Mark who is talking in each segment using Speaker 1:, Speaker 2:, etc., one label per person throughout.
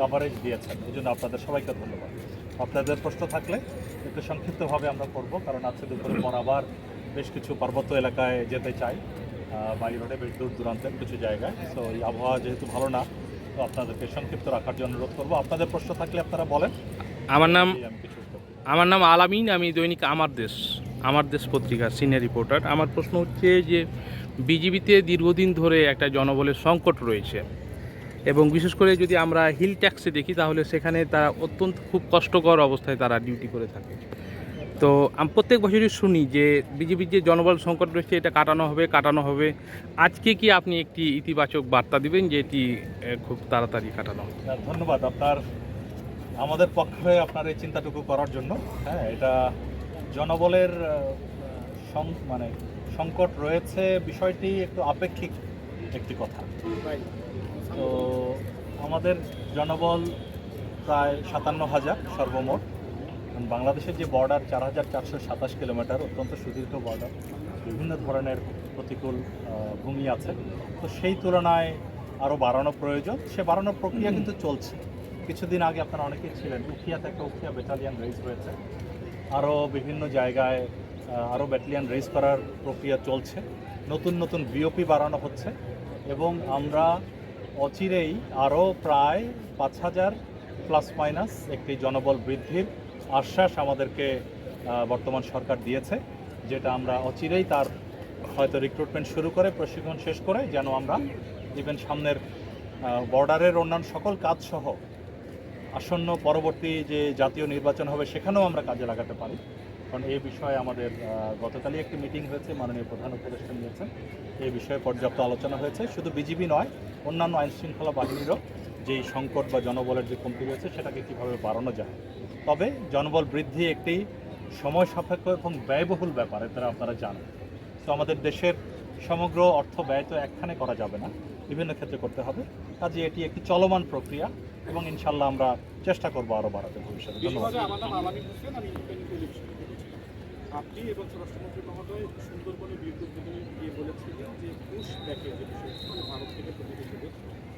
Speaker 1: Coverage দিয়েছেন। এই জন্য আপনাদের সবাইকে ধন্যবাদ। আপনাদের প্রশ্ন থাকলে একটু সংক্ষিপ্তভাবে আমরা করব কারণ আজকে দুপুরের পর আবার বেশ কিছু পার্বত্য এলাকায় যেতে চাই। বাই রোডে বেশ দূর দূরান্তের কিছু জায়গায়। সো এই আবহাওয়া যেহেতু ভালো না তো আপনাদেরকে সংক্ষিপ্ত রাখার জন্য অনুরোধ করব। আপনাদের প্রশ্ন থাকলে আপনারা বলেন।
Speaker 2: আমার নাম। আমার নাম আলামিন আমি দৈনিক আমার দেশ আমার দেশ পত্রিকার সিনিয়র রিপোর্টার। আমার প্রশ্ন হচ্ছে যে বিজিবিতে দীর্ঘদিন ধরে একটা জনবলের সংকট রয়েছে। এবং বিশেষ করে যদি আমরা হিল ট্যাক্সে দেখি, তাহলে সেখানে তারা অত্যন্ত খুব কষ্টকর অবস্থায় তারা ডিউটি করে থাকে। তো আমি প্রত্যেক বছরই শুনি যে বিজেপির যে জনবল সংকট রয়েছে, এটা কাটানো হবে কাটানো হবে। আজকে কি আপনি একটি ইতিবাচক বার্তা দিবেন যে এটি খুব তাড়াতাড়ি কাটানো হবে?
Speaker 1: ধন্যবাদ আপনার, আমাদের পক্ষে আপনার এই চিন্তাটুকু করার জন্য। হ্যাঁ এটা জনবলের মানে সংকট রয়েছে। বিষয়টি একটু আপেক্ষিক। একটি কথা। তো আমাদের জনবল প্রায় সাতান্ন হাজার সর্বমোট। বাংলাদেশের যে বর্ডার চার হাজার চারশো সাতাশ কিলোমিটার অত্যন্ত সুদীর্ঘ বর্ডার বিভিন্ন ধরনের প্রতিকূল ভূমি আছে। তো সেই তুলনায় আরও বাড়ানো প্রয়োজন। সে বাড়ানোর প্রক্রিয়া কিন্তু চলছে। কিছুদিন আগে আপনারা অনেকেই ছিলেন উখিয়াতে একটা উখিয়া ব্যাটালিয়ান রেজ হয়েছে। আরও বিভিন্ন জায়গায় আরও ব্যাটালিয়ান রেজ করার প্রক্রিয়া চলছে। নতুন নতুন বিওপি বাড়ানো হচ্ছে এবং আমরা অচিরেই আরও প্রায় পাঁচ হাজার প্লাস মাইনাস একটি জনবল বৃদ্ধির আশ্বাস আমাদেরকে বর্তমান সরকার দিয়েছে, যেটা আমরা অচিরেই তার হয়তো রিক্রুটমেন্ট শুরু করে, প্রশিক্ষণ শেষ করে যেন আমরা ইভেন সামনের বর্ডারের অন্যান্য সকল কাজ সহ আসন্ন পরবর্তী যে জাতীয় নির্বাচন হবে সেখানেও আমরা কাজে লাগাতে পারি। কারণ এই বিষয়ে আমাদের গতকালই একটি মিটিং হয়েছে, মাননীয় প্রধান উপদেষ্টা নিয়েছেন। এই বিষয়ে পর্যাপ্ত আলোচনা হয়েছে। শুধু বিজিবি নয়, অন্যান্য আইন শৃঙ্খলা বাহিনীরও যেই সংকট বা জনবলের যে কমতি রয়েছে, সেটাকে কীভাবে বাড়ানো যায়। তবে জনবল বৃদ্ধি একটি সময় সাপেক্ষ এবং ব্যয়বহুল ব্যাপার এটা আপনারা জানেন। তো আমাদের দেশের সমগ্র অর্থ ব্যয় তো একখানে করা যাবে না, বিভিন্ন ক্ষেত্রে করতে হবে। কাজে এটি একটি চলমান প্রক্রিয়া এবং ইনশাল্লাহ আমরা চেষ্টা করব আরও বাড়াতে ভবিষ্যতে। ধন্যবাদ।
Speaker 3: আপনি এবং স্বরাষ্ট্রমন্ত্রী মহোদয় সুন্দরবনে উদ্বোধনে গিয়ে বলেছিলেন যে পুশ ব্যাকে যে বিষয়টি মানে ভারত থেকে প্রতিবেশীদের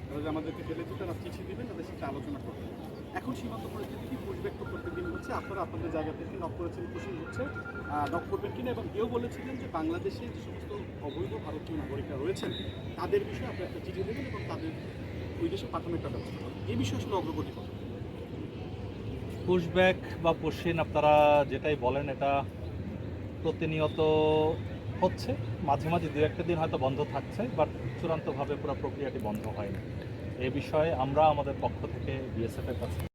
Speaker 3: তারা যে আমাদেরকে ফেলেছে তারা চিঠি দেবেন, তাদের সাথে আলোচনা করবেন এখন সীমান্ত পরিস্থিতি কি পুশব্যাক তো প্রত্যেকদিন হচ্ছে, আপনারা আপনাদের জায়গা থেকে নক করেছেন খুশি হচ্ছে নক করবেন কিনা, এবং কেউ বলেছিলেন যে বাংলাদেশে যে সমস্ত অবৈধ ভারতীয় নাগরিকরা রয়েছেন, তাদের বিষয়ে আপনি একটা চিঠি দেবেন এবং তাদের ওই দেশে পাঠানোর একটা ব্যবস্থা করবেন। এই বিষয়ে আসলে অগ্রগতি কত?
Speaker 1: পুশব্যাক বা পুশিন আপনারা যেটাই বলেন, এটা প্রতিনিয়ত হচ্ছে। মাঝে মাঝে দু একটা দিন হয়তো বন্ধ থাকছে, বাট চূড়ান্তভাবে পুরো প্রক্রিয়াটি বন্ধ হয়নি। এ বিষয়ে আমরা আমাদের পক্ষ থেকে বিএসএফের কাছে